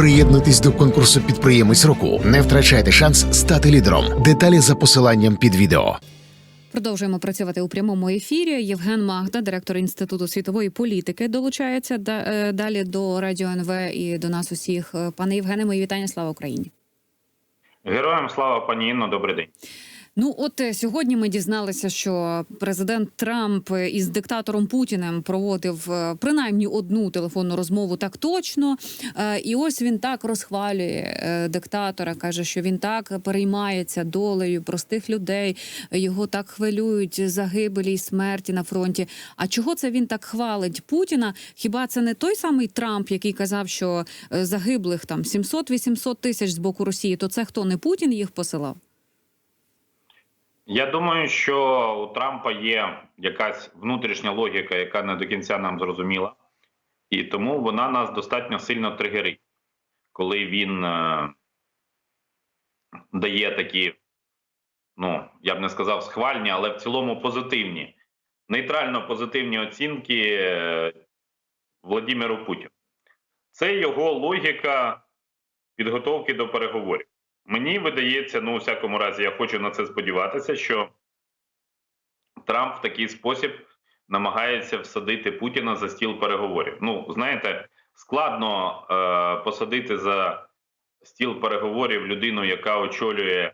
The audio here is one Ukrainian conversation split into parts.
Приєднуйтесь до конкурсу підприємець року. Не втрачайте шанс стати лідером. Деталі за посиланням під відео. Продовжуємо працювати у прямому ефірі. Євген Магда, директор інституту світової політики, долучається е, далі до радіо НВ і до нас усіх. Пане Євгене, мої вітання. Слава Україні. Героям слава пані Інно, добрий день. Ну, от е, сьогодні ми дізналися, що президент Трамп із диктатором Путіним проводив е, принаймні одну телефонну розмову так точно. Е, І ось він так розхвалює е, диктатора, каже, що він так переймається долею простих людей. Його так хвилюють загибелі й смерті на фронті. А чого це він так хвалить Путіна? Хіба це не той самий Трамп, який казав, що е, загиблих там 700-800 тисяч з боку Росії? То це хто не Путін їх посилав? Я думаю, що у Трампа є якась внутрішня логіка, яка не до кінця нам зрозуміла, і тому вона нас достатньо сильно тригерить, коли він е, дає такі, ну я б не сказав схвальні, але в цілому позитивні, нейтрально позитивні оцінки е, Владимиру Путіну. Це його логіка підготовки до переговорів. Мені видається, ну у всякому разі, я хочу на це сподіватися, що Трамп в такий спосіб намагається всадити Путіна за стіл переговорів. Ну, знаєте, складно е, посадити за стіл переговорів людину, яка очолює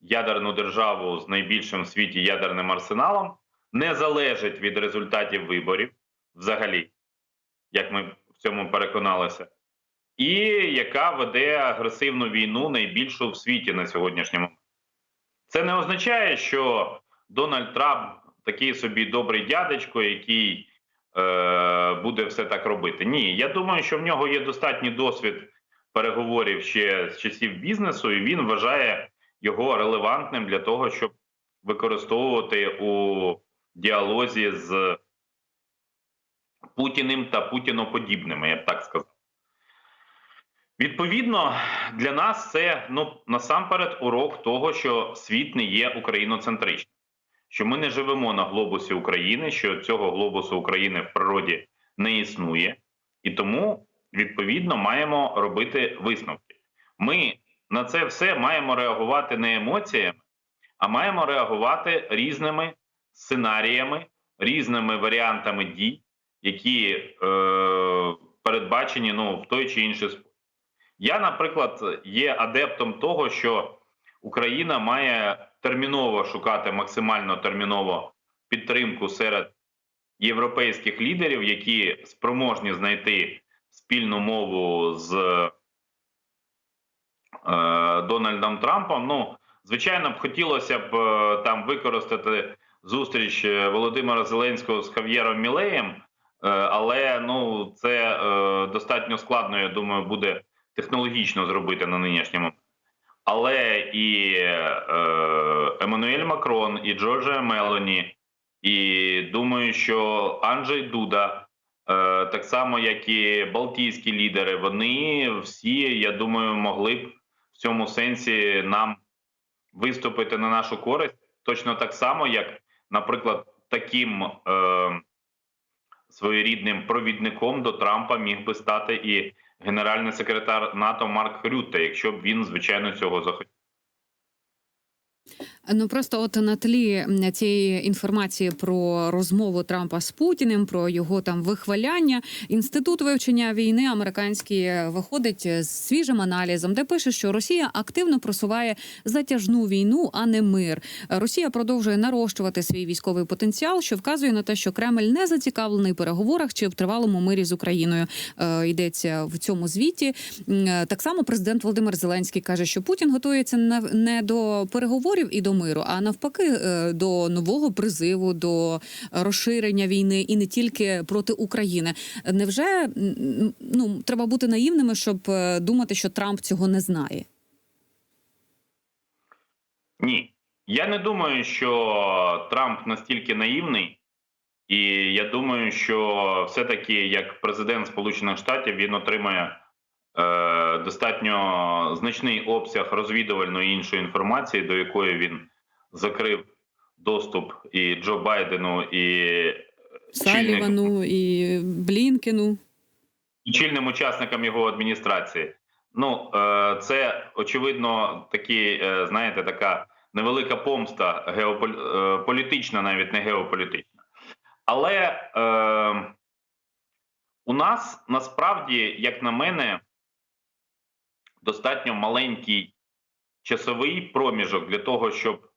ядерну державу з найбільшим в світі ядерним арсеналом, не залежить від результатів виборів взагалі, як ми в цьому переконалися і яка веде агресивну війну найбільшу в світі на сьогоднішньому. Це не означає, що Дональд Трамп такий собі добрий дядечко, який е, буде все так робити. Ні, я думаю, що в нього є достатній досвід переговорів ще з часів бізнесу, і він вважає його релевантним для того, щоб використовувати у діалозі з Путіним та Путіноподібними, я б так сказав. Відповідно, для нас це ну насамперед урок того, що світ не є україноцентричним, що ми не живемо на глобусі України, що цього глобусу України в природі не існує, і тому відповідно маємо робити висновки. Ми на це все маємо реагувати не емоціями, а маємо реагувати різними сценаріями, різними варіантами дій, які е, передбачені ну в той чи інший спосіб. Я, наприклад, є адептом того, що Україна має терміново шукати максимально терміново підтримку серед європейських лідерів, які спроможні знайти спільну мову з е, Дональдом Трампом. Ну, звичайно, б хотілося б е, там використати зустріч е, Володимира Зеленського з Хав'єром Мілеєм, е, але ну це е, достатньо складно, я думаю, буде технологічно зробити на нинішньому. Але і е, Еммануель Макрон, і Джорджія Мелоні, і думаю, що Анджей Дуда, е, так само як і Балтійські лідери, вони всі, я думаю, могли б в цьому сенсі нам виступити на нашу користь, точно так само, як, наприклад, таким е, своєрідним провідником до Трампа міг би стати і генеральний секретар НАТО Марк Рютте, якщо б він звичайно цього захотів. Ну просто от на тлі цієї інформації про розмову Трампа з Путіним, про його там вихваляння, інститут вивчення війни американський виходить з свіжим аналізом, де пише, що Росія активно просуває затяжну війну, а не мир. Росія продовжує нарощувати свій військовий потенціал, що вказує на те, що Кремль не зацікавлений в переговорах чи в тривалому мирі з Україною. Е, йдеться в цьому звіті. Е, Так само президент Володимир Зеленський каже, що Путін готується не до переговорів і до миру, а навпаки, е, до нового призиву, до розширення війни і не тільки проти України. Невже ну треба бути наївними, щоб е, думати, що Трамп цього не знає? Ні, я не думаю, що Трамп настільки наївний, і я думаю, що все-таки як президент Сполучених Штатів він отримає достатньо значний обсяг розвідувальної іншої інформації, до якої він закрив доступ і Джо Байдену, і Салівану і Блінкену. і чільним учасникам його адміністрації. Ну, е, це очевидно такі, е, знаєте, така невелика помста геополь... е, навіть не геополітична. Але е, у нас насправді, як на мене, достатньо маленький часовий проміжок для того, щоб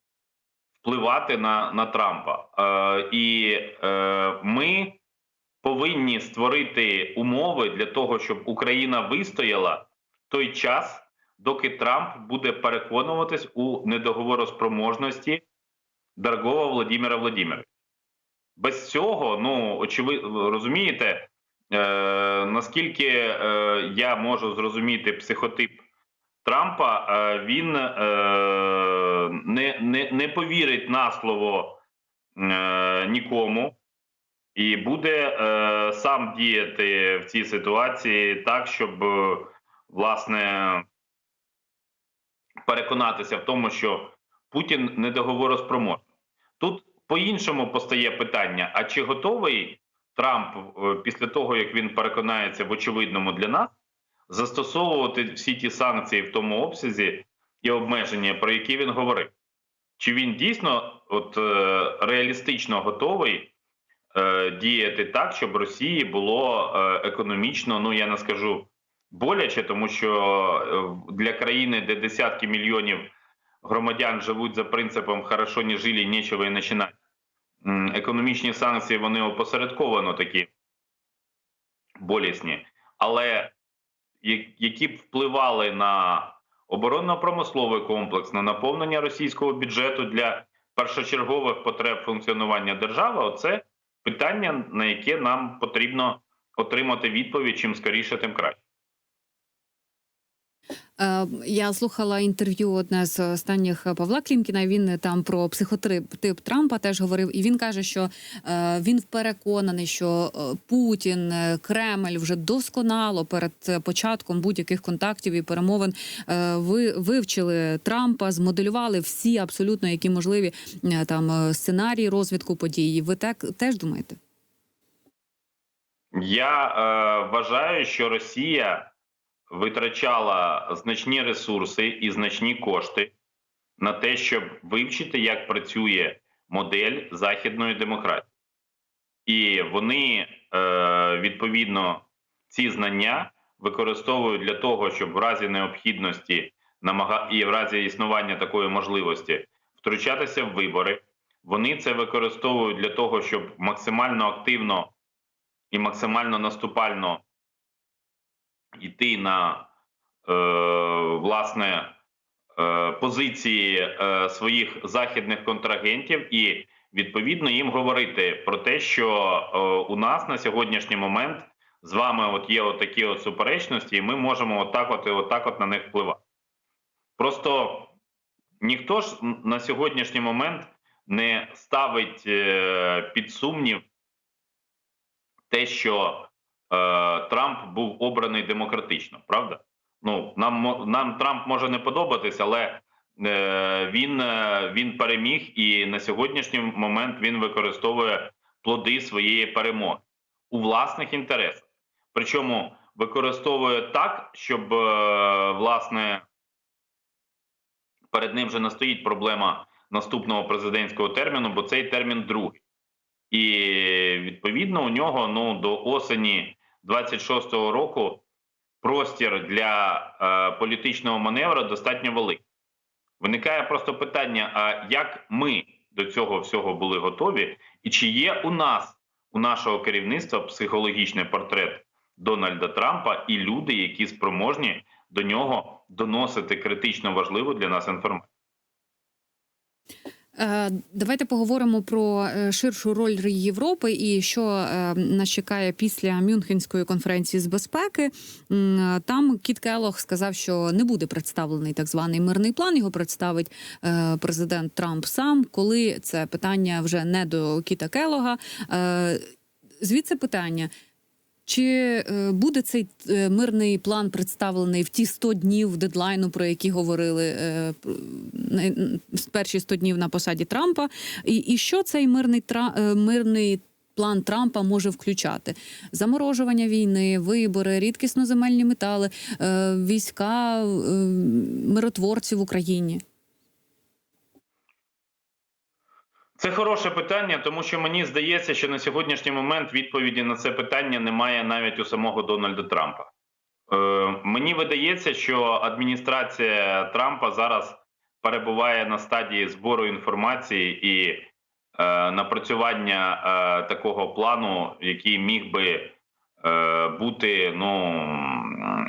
впливати на, на Трампа. Е, і е, ми повинні створити умови для того, щоб Україна вистояла той час, доки Трамп буде переконуватись у недоговороспроможності дорогого Владимира Владимировича. Без цього, ну очевидно, розумієте, наскільки е, я можу зрозуміти психотип Трампа, е, він е, не, не, не повірить на слово е, нікому і буде е, сам діяти в цій ситуації так, щоб е, власне переконатися в тому, що Путін недоговороспроможний. Тут по-іншому постає питання: а чи готовий Трамп е, після того, як він переконається в очевидному для нас, застосовувати всі ті санкції в тому обсязі і обмеження, про які він говорив? Чи він дійсно от е, реалістично готовий е, діяти так, щоб Росії було економічно, ну я не скажу боляче, тому що для країни, де десятки мільйонів громадян живуть за принципом хорошо не жили, нічого і починати. Економічні санкції вони опосередковано такі болісні, але які б впливали на оборонно-промисловий комплекс, на наповнення російського бюджету для першочергових потреб функціонування держави, оце питання, на яке нам потрібно отримати відповідь чим скоріше, тим краще. Е, Я слухала інтерв'ю одне з останніх Павла Клімкіна. Він там про психотип тип Трампа теж говорив, і він каже, що е, він переконаний, що е, Путін, Кремль вже досконало перед початком будь-яких контактів і перемовин ви вивчили Трампа, змоделювали всі абсолютно які можливі там сценарії розвитку подій. Ви так теж думаєте? Я е, вважаю, що Росія витрачала значні ресурси і значні кошти на те, щоб вивчити, як працює модель західної демократії. І вони е, відповідно ці знання використовують для того, щоб в разі необхідності і в разі існування такої можливості втручатися в вибори. Вони це використовують для того, щоб максимально активно і максимально наступально йти на е, власне е, позиції е, своїх західних контрагентів, і відповідно їм говорити про те, що е, у нас на сьогоднішній момент з вами от є от такі от суперечності, і ми можемо отак, от і отак от на них впливати. Просто ніхто ж на сьогоднішній момент не ставить е, під сумнів те, що Трамп був обраний демократично, правда? Ну нам нам Трамп може не подобатись, але е, він, е, він переміг, і на сьогоднішній момент він використовує плоди своєї перемоги у власних інтересах. Причому використовує так, щоб е, власне перед ним вже не стоїть проблема наступного президентського терміну, бо цей термін другий. І відповідно у нього ну до осені 26-го року простір для е, політичного маневру достатньо великий. Виникає просто питання: а як ми до цього всього були готові, і чи є у нас, у нашого керівництва, психологічний портрет Дональда Трампа і люди, які спроможні до нього доносити критично важливу для нас інформацію? Е, Давайте поговоримо про е, ширшу роль Європи і що е, нас чекає після Мюнхенської конференції з безпеки. Там Кіт Келох сказав, що не буде представлений так званий мирний план. Його представить президент Трамп сам. Коли це питання вже не до Кіта Келога. Звідси питання. Чи е, буде цей е, мирний план представлений в ті 100 днів дедлайну, про які говорили е, перші 100 днів на посаді Трампа? І, і що цей мирний мирний план Трампа може включати: заморожування війни, вибори, рідкісноземельні метали, е, війська е, миротворці в Україні. Це хороше питання, тому що мені здається, що на сьогоднішній момент відповіді на це питання немає навіть у самого Дональда Трампа. Е, мені видається, що адміністрація Трампа зараз перебуває на стадії збору інформації і е, напрацювання е, такого плану, який міг би е, бути ну,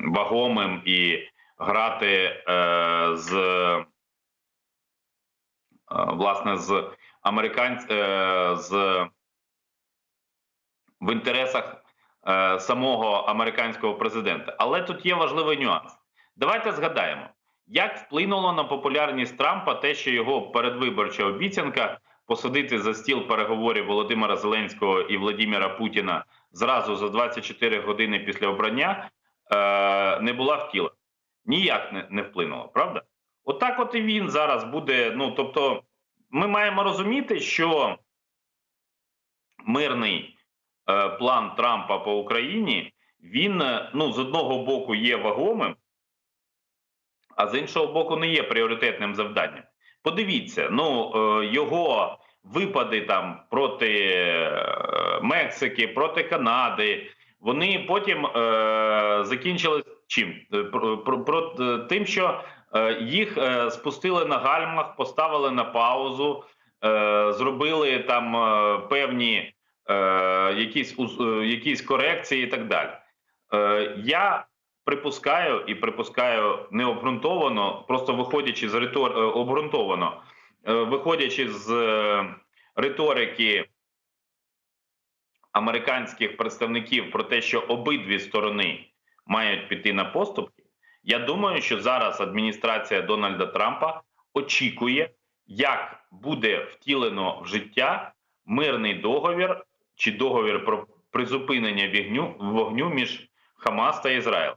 вагомим і грати е, з е, власне з американць е, з в інтересах е, самого американського президента. Але тут є важливий нюанс. Давайте згадаємо, як вплинуло на популярність Трампа те, що його передвиборча обіцянка посадити за стіл переговорів Володимира Зеленського і Владимира Путіна зразу за 24 години після обрання е, не була втілена. Ніяк не, вплинуло, правда? Отак, от і він зараз буде. Ну тобто, ми маємо розуміти, що мирний е, план Трампа по Україні він е, ну з одного боку є вагомим, а з іншого боку, не є пріоритетним завданням. Подивіться, ну е, його випади там проти е, Мексики, проти Канади. Вони потім е, закінчились чим? Е, Про, про, про тим, що їх е, спустили на гальмах, поставили на паузу, е, зробили там е, певні е, якісь, е, якісь корекції і так далі. Е, я припускаю і припускаю необґрунтовано, просто виходячи з ритор... е, обґрунтовано, е, виходячи з е, риторики американських представників про те, що обидві сторони мають піти на поступки. Я думаю, що зараз адміністрація Дональда Трампа очікує, як буде втілено в життя мирний договір чи договір про призупинення вогню, вогню між Хамас та Ізраїл.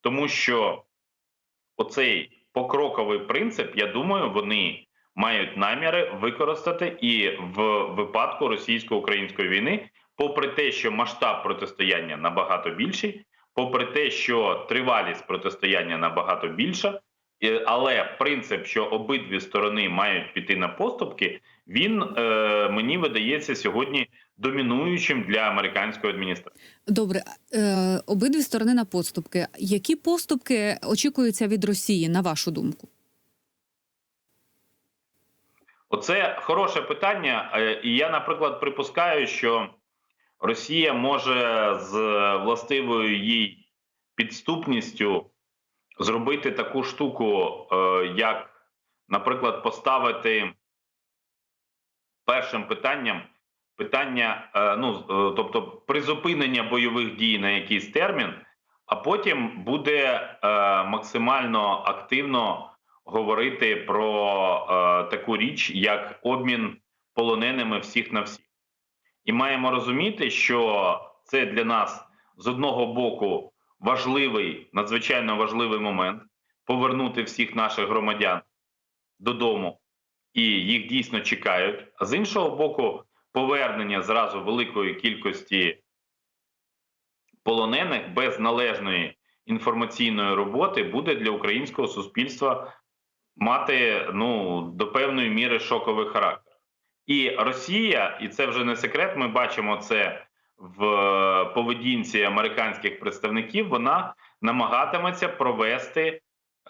Тому що оцей покроковий принцип, я думаю, вони мають наміри використати і в випадку російсько-української війни, попри те, що масштаб протистояння набагато більший, попри те, що тривалість протистояння набагато більша, е, але принцип, що обидві сторони мають піти на поступки, він е, мені видається сьогодні домінуючим для американської адміністрації. Добре, е, обидві сторони на поступки. Які поступки очікуються від Росії, на вашу думку? Оце хороше питання. Е, І я, наприклад, припускаю, що Росія може з властивою їй підступністю зробити таку штуку, е, як, наприклад, поставити першим питанням питання, е, ну, е, тобто призупинення бойових дій на якийсь термін, а потім буде максимально активно говорити про таку річ, як обмін полоненими всіх на всіх. І маємо розуміти, що це для нас з одного боку важливий, надзвичайно важливий момент повернути всіх наших громадян додому, і їх дійсно чекають. А з іншого боку, повернення зразу великої кількості полонених без належної інформаційної роботи буде для українського суспільства мати ну до певної міри шоковий характер. І Росія, і це вже не секрет. Ми бачимо це в поведінці американських представників. Вона намагатиметься провести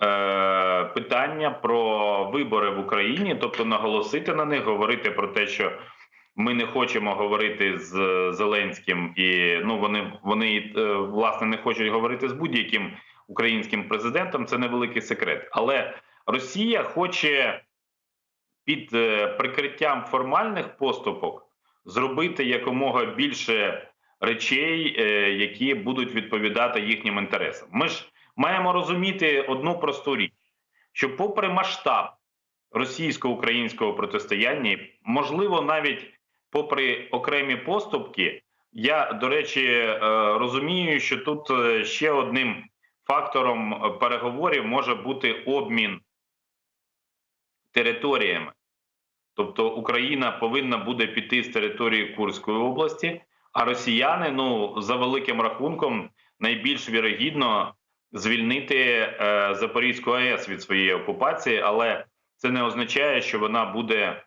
е, питання про вибори в Україні, тобто наголосити на них, говорити про те, що ми не хочемо говорити з Зеленським, і ну вони вони е, власне не хочуть говорити з будь-яким українським президентом. Це невеликий секрет. Але Росія хоче під е, прикриттям формальних поступок зробити якомога більше речей, е, які будуть відповідати їхнім інтересам. Ми ж маємо розуміти одну просту річ: що, попри масштаб російсько-українського протистояння, можливо, навіть попри окремі поступки, я до речі е, розумію, що тут ще одним фактором переговорів може бути обмін територіями. Тобто Україна повинна буде піти з території Курської області, а росіяни, ну за великим рахунком, найбільш вірогідно звільнити е, Запорізьку АЕС від своєї окупації, але це не означає, що вона буде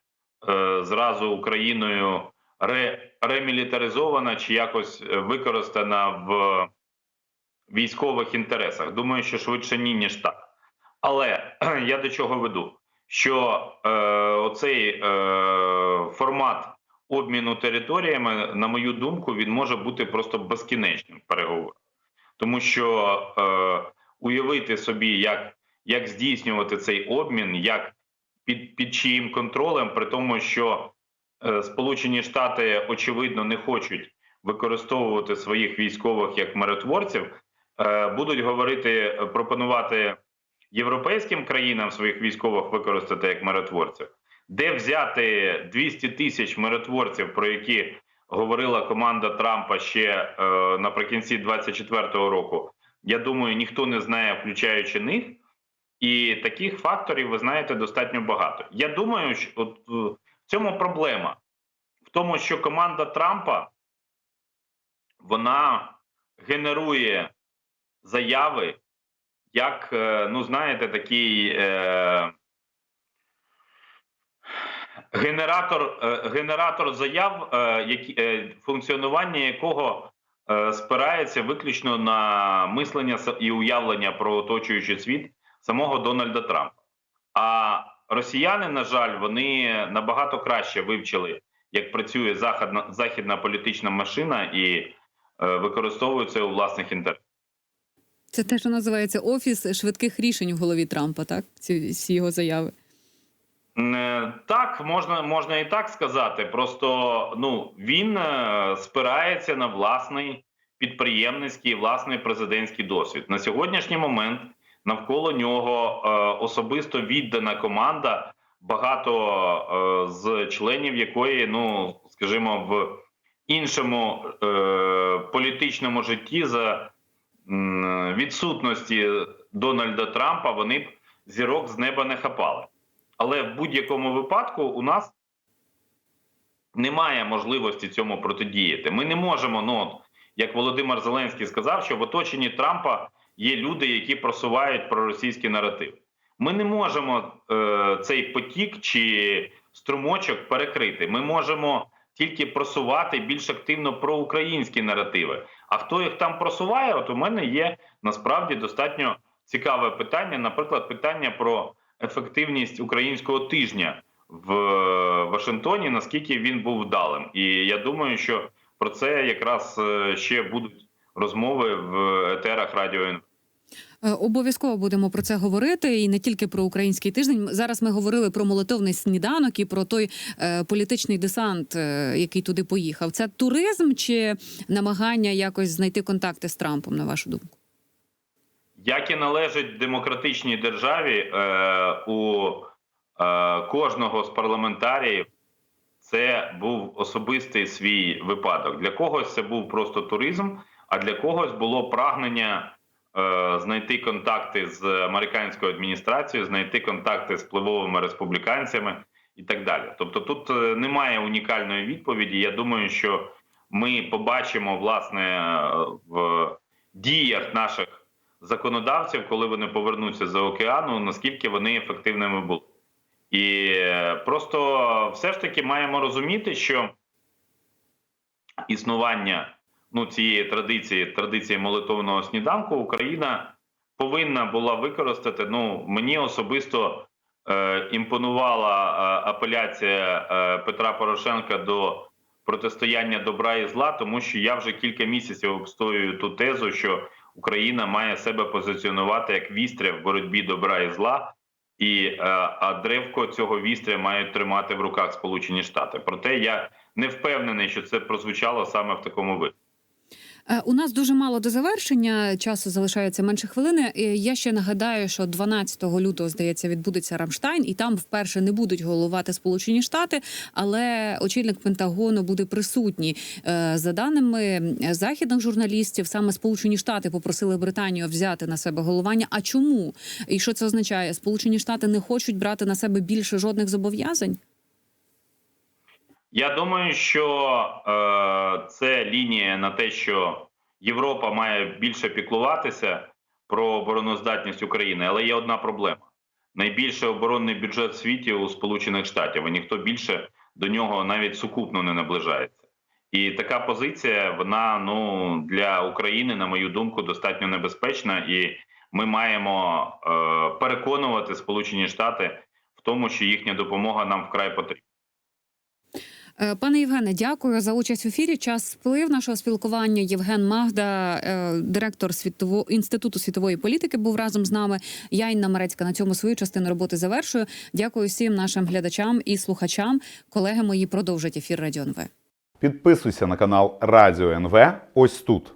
е, зразу Україною ре, ремілітаризована чи якось е, використана в військових інтересах. Думаю, що швидше ні, ніж так. Але я до чого веду? Що е, оцей е, формат обміну територіями, на мою думку, він може бути просто безкінечним переговором. Тому що е, уявити собі, як, як здійснювати цей обмін, як під, під чиїм контролем, при тому, що е, Сполучені Штати очевидно не хочуть використовувати своїх військових як миротворців, е, будуть говорити, пропонувати європейським країнам своїх військових використати як миротворців, де взяти 200 тисяч миротворців, про які говорила команда Трампа ще е, наприкінці 24-го року. Я думаю, ніхто не знає, включаючи них. І таких факторів ви знаєте достатньо багато. Я думаю, що от е, в цьому проблема в тому, що команда Трампа вона генерує заяви, як, е, ну знаєте, такий е, генератор, е, генератор заяв, е, які, е, функціонування якого е, спирається виключно на мислення і уявлення про оточуючий світ самого Дональда Трампа. А росіяни, на жаль, вони набагато краще вивчили, як працює західна, західна політична машина і е, використовують це у власних інтересах. Це те, що називається офіс швидких рішень в голові Трампа, так? Ці всі його заяви. Е, Так, можна, можна і так сказати. Просто ну він е, спирається на власний підприємницький, власний президентський досвід. На сьогоднішній момент навколо нього е, особисто віддана команда, багато з членів якої, ну скажімо, в іншому політичному житті за відсутності Дональда Трампа вони б зірок з неба не хапали. Але в будь-якому випадку у нас немає можливості цьому протидіяти. Ми не можемо, ну як Володимир Зеленський сказав, що в оточенні Трампа є люди, які просувають проросійський наратив. Ми не можемо е, цей потік чи струмочок перекрити. Ми можемо тільки просувати більш активно проукраїнські наративи. А хто їх там просуває? От у мене є насправді достатньо цікаве питання, наприклад, питання про ефективність українського тижня в е, Вашингтоні, наскільки він був вдалим. І я думаю, що про це якраз е, ще будуть розмови в етерах радіо. Е, Обов'язково будемо про це говорити, і не тільки про український тиждень. Зараз ми говорили про молитовний сніданок і про той е, політичний десант, е, який туди поїхав. Це туризм чи намагання якось знайти контакти з Трампом, на вашу думку? Як і належить демократичній державі, е, у е, кожного з парламентаріїв це був особистий свій випадок. Для когось це був просто туризм, а для когось було прагнення е, знайти контакти з американською адміністрацією, знайти контакти з впливовими республіканцями і так далі. Тобто, тут е, немає унікальної відповіді. Я думаю, що ми побачимо власне е, в діях наших законодавців, коли вони повернуться за океану, наскільки вони ефективними були. І е, просто все ж таки маємо розуміти, що існування ну, цієї традиції, традиції молитовного сніданку, Україна повинна була використати. Ну, мені особисто е, імпонувала е, апеляція е, Петра Порошенка до протистояння добра і зла, тому що я вже кілька місяців обстоюю ту тезу, що Україна має себе позиціонувати як вістря в боротьбі добра і зла, і е, а древко цього вістря мають тримати в руках Сполучені Штати. Проте я не впевнений, що це прозвучало саме в такому випадку. Е, У нас дуже мало до завершення. Часу залишається менше хвилини. Е, Я ще нагадаю, що 12 лютого здається відбудеться Рамштайн, і там вперше не будуть головувати Сполучені Штати, але очільник Пентагону буде присутній. Е, За даними західних журналістів, саме Сполучені Штати попросили Британію взяти на себе головування. А чому і що це означає? Сполучені Штати не хочуть брати на себе більше жодних зобов'язань? Я думаю, що е, це лінія на те, що Європа має більше піклуватися про обороноздатність України, але є одна проблема: найбільший оборонний бюджет в світі у Сполучених Штатів, і ніхто більше до нього навіть сукупно не наближається. І така позиція, вона ну для України, на мою думку, достатньо небезпечна, і ми маємо е, переконувати Сполучені Штати в тому, що їхня допомога нам вкрай потрібна. Е, Пане Євгене, дякую за участь в ефірі. Час сплив нашого спілкування. Євген Магда, е, директор світово інституту світової політики, був разом з нами. Я Інна Марецька на цьому свою частину роботи завершую. Дякую всім нашим глядачам і слухачам. Колеги мої продовжать ефір Радіо НВ. Підписуйся на канал Радіо НВ ось тут.